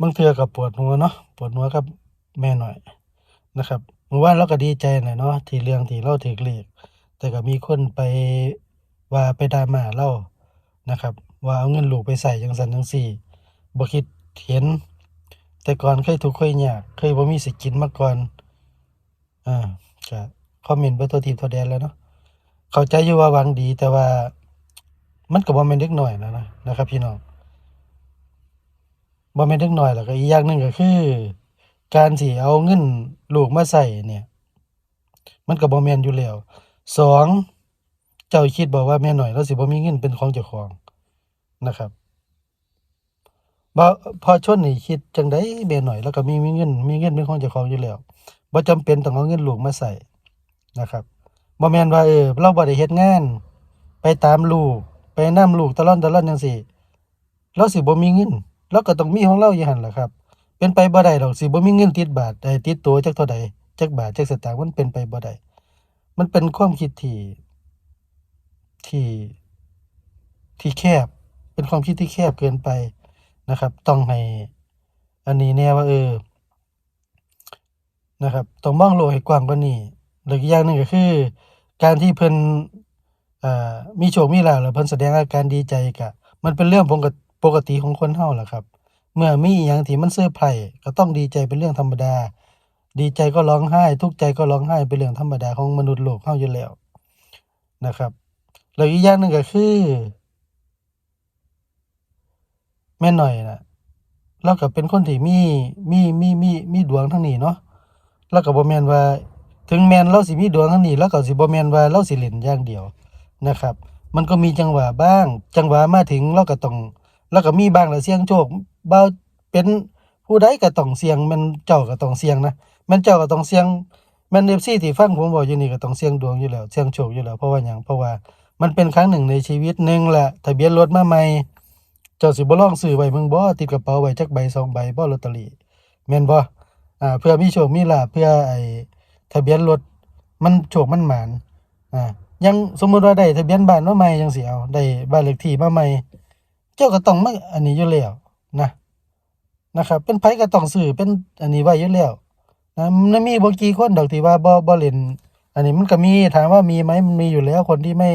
บางเทือก็ปวดหัวเนาะปวดหัวกับแม่หน้อยนะครับเมื่อวานเราก็ดีใจแหละเนาะที่เรื่องที่เราถูกเลขแต่ก็มีคนไปว่าไปดามาเรานะครับ ว่าเอาเงินลูกไปใส่จังซั่นจังซี่บ่คิดเห็น แต่ก่อนเคยทุกข์เคยยากเคยบ่มีสิกินมาก่อนอ่าก็คอมเมนต์ไปทั่วทิพย์ทั่วแดนแล้วเนาะเข้าใจอยู่ว่าหวังดีแต่ว่ามันก็บ่แม่นเด็กหน้อยแล้วนะนะครับพี่น้อง บ่แม่นเด็กน้อยแล้วก็อีกอย่างหนึ่งก็คือ การที่เอาเงินลูกมาใช้เนี่ย มันก็บ่แม่นอยู่แล้วสองเจ้าคิดบ่ว่าแม่น้อยเลาสิบ่มีเงินเป็นของเจ้าของนะครับบ่พ่อชนนี่คิดจังใดแม่น้อยเลาก็มีมีเงิน มีเงินเป็นของเจ้าของอยู่แล้วบ่จำเป็นต้องเอาเงินลูกมาใช้นะครับบ่แม่นว่าเออเราบ่ได้เฮ็ดงาน ไปตามลูก ไปนำลูกตะล่อนตะล่อนจังซี่เราสิบ่มีเงิน เราก็ต้องมีของเราอยู่หั่นล่ะครับ เป็นไปบ่ได้ดอกสิบ่มีเงินติดบาทเอ่อติดตัวจักเท่าใดจักบาทจักสตางค์มันเป็นไปบ่ได้มันเป็นความคิดที่ที่ที่แคบ เป็นความคิดที่แคบเกินไปนะครับ ต้องให้อันนี้แน่ว่าเออนะครับต้องมองโลกให้กว้างกว่านี้แล้วอีกอย่างหนึ่งก็คือ การที่เพิ่นอ่ามีโชคมีลาภแล้วเพิ่นแสดงอาการดีใจก็มันเป็นเรื่องปก ปกติของคนเราแหละครับ เมื่อมีอิหยังที่มันเซอร์ไพร์ก็ต้องดีใจเป็นเรื่องธรรมดา ดีใจก็ร้องไห้ ทุกข์ใจก็ร้องไห้เป็นเรื่องธรรมดาของมนุษย์โลกเราอยู่แล้วนะครับแล้วอีกอย่างหนึ่งก็คือ แม่หน้อยนะเลาก็เป็นคนที่มีมีมีมีมีดวงทางนี้เนาะเลาก็บ่แม่นว่า ถึงแม่นเราสิมีดวงทางนี้เลาก็สิบ่แม่นว่าเราสิเล่นอย่างเดียวนะครับ มันก็มีจังหวะบ้าง จังหวะมาถึงเราก็ต้อง เราก็มีบางแหละเสี่ยงโชคเบาเป็นผู้ใดก็ต้องเสี่ยงม่นเจ้าก็ต้องเสี่ยงนะม่นเจ้าก็ต้องเสี่ยงแม่น FC ที่ฟังผมเว้าอยู่นี่ก็ต้องเสี่ยงดวงอยู่แล้วเสี่ยงโชคอยู่แล้วเพราะว่าหยังเพราะว่ามันเป็นครั้งหนึ่งในชีวิตหนึ่งแหละทะเบียนรถมาใหม่เจ้าสิบ่ลองซื้อไว้เบิ่งบ่ติดกระเป๋าไว้จักใบสองใบบ่ลอตเตอรี่แม่นบ่อ่าเพื่อมีโชคมีลาภเพื่อไอ้ทะเบียนรถมันโชคมันหมานอ่ายังสมมุติว่าได้ทะเบียนบ้านมาใหม่จังซี่เอาได้บ้านเลขที่มาใหม่ จ้าก็ต้องมาอันนี้อยู่แล้วนะนะครับ เป็นไผก็ต้องซื้อเป็นอันนี้ไว้อยู่แล้วนะมันมีบ่กี่คนดอกที่ว่าบ่บ่เล่นอันนี้มันก็มีถามว่ามีไหมมันมีอยู่แล้วคนที่ไม่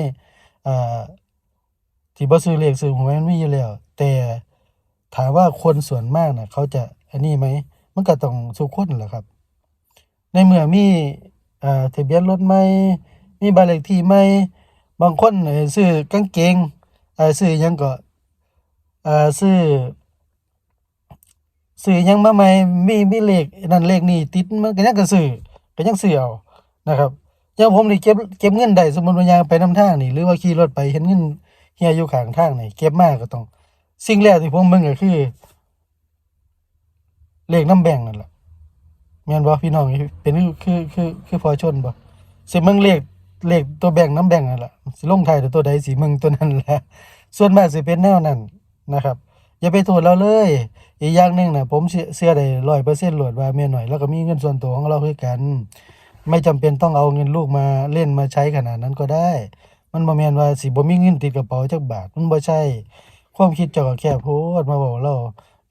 เอ่าที่บ่ซื้อเลขซื้อหวยมันมีอยู่แล้ว แต่ถามว่าคนส่วนมากน่ะเขาจะอันนี้ไหมมันก็ต้องทุกคนแหละครับ ในเมื่อมีเอ่าทะเบียนรถใหม่มีบ้านเลขที่ใหม่บางคนเอ่อซื้อกางเกงอ่าซื้อยังก็ เอ่าซื้อซื้อยังมาใหม่มีมีเลขนั่นเลขนี้ติดมันก็ยังก็ซื้อก็ยังซื้อเอานะครับอย่างผมนี่เก็บเก็บเงินได้สมมติว่ายางไปนำทางนี่หรือว่าขี่รถไปเห็นเงินเฮียอยู่ข้างทางนี่เก็บมากก็ต้อง สิ่งแรกที่ผมเบิ่งก็คือ เลขน้ำแบ่งนั่นแหละแม่นบ่พี่น้องเป็นคือคือคือพอชนบ่สิเบิ่งเลขเลขตัวแบ่งน้ำแบ่งนั่นแหละสิลงท้ายด้วยตัวใดสิเบิ่งตัวนั้นแหละส่วนมากสิเป็นแนวนั้น นะครับ อย่าไปโทษเราเลย อีกอย่างหนึ่งนะผมเชื่อเชื่อได้100%โลดว่าแม่น้อยเราก็มีเงินส่วนตัวของเราคือกัน ไม่จำเป็นต้องเอาเงินลูกมาเล่นมาใช้ขนาดนั้นก็ได้ มันบ่แม่นว่าสิบ่มีเงินติดกระเป๋าจักบาทมันบ่ใช่ ความคิดเจ้าก็แค่โพดมาเว้าเรา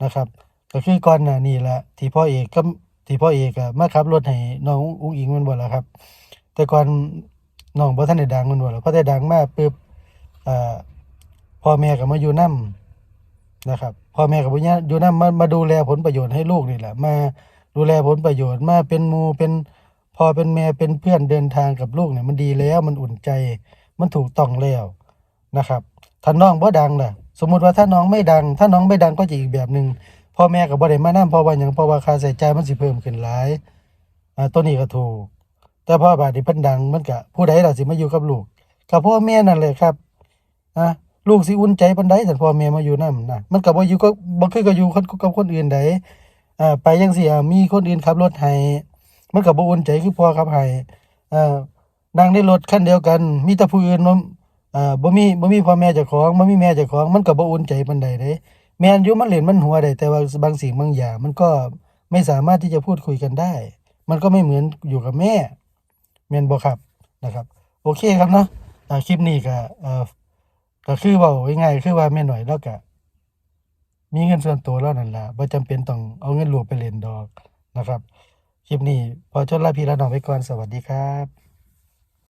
นะครับ ก็คือก่อนหน้านี้แหละที่พ่อเอกกับที่พ่อเอกอะมาขับรถให้น้องอุ๊งอิงม่นบ่ล่ะครับ แต่ก่อนน้องบ่ทันได้ดังม่นบ่ล่ะพอได้ดังมาปึ๊บอ่าพ่อแม่ก็มาอยู่นำ นะครับพ่อแม่ก็บ่ยะอยู่นำมามาดูแลผลประโยชน์ให้ลูกนี่แหละ มาดูแลผลประโยชน์มาเป็นมูเป็นพอเป็นแม่เป็นเพื่อนเดินทางกับลูกเนี่ยมันดีแล้วมันอุ่นใจ มันถูกต้องแล้วนะครับถ้าน้องบ่ดังล่ะ สมมุติว่าถ้าน้องไม่ดัง ถ้าน้องไม่ดังก็จะอีกแบบหนึ่งพ่อแม่ก็บ่ได้มานำเพราะว่าหยังพราะว่าค่าใช้จ่ายมันสิเพิ่มขึ้นหลายอ่าตัวนี้ก็ถูก แต่พ่อบาดนี้เพิ่นดังมันก็ผู้ใดล่ะสิมาอยู่กับลูกก็พ่อแม่นั่นแหละครับอะ ลูกสิอุ่นใจปานใดถ้าพ่อแม่มาอยู่นำนะมันก็บ่อยู่ก็บ่คือก็อยู่คนกับคนอื่นใดอ่าไปจังซี่มีคนอื่นขับรถให้มันก็บ่อุ่นใจคือพ่อขับให้อ่านั่งในรถคันเดียวกัน มีแต่ผู้อื่นมาอ่าบ่มีบ่มีพ่อแม่เจ้าของบ่มีแม่เจ้าของมันก็บ่อุ่นใจปานใดเด้แม่นอยู่มันเล่นมันหัวได้แต่ว่าบางสิ่งบางอย่างมันก็ไม่สามารถที่จะพูดคุยกันได้ มันก็ไม่เหมือนอยู่กับแม่แม่นบ่ครับนะครับ โอเคครับเนาะคลิปนี้ก็เอ่อ ก็คือว่าง่ายๆคือว่าแม่หน่อยแล้วก็มีเงินส่วนตัวแล้วนั่นล่ะบ่จำเป็นต้องเอาเงินหลวงไปเล่นดอกนะครับ คลิปนี้พอชนลาพี่ละน้องไปก่อน สวัสดีครับ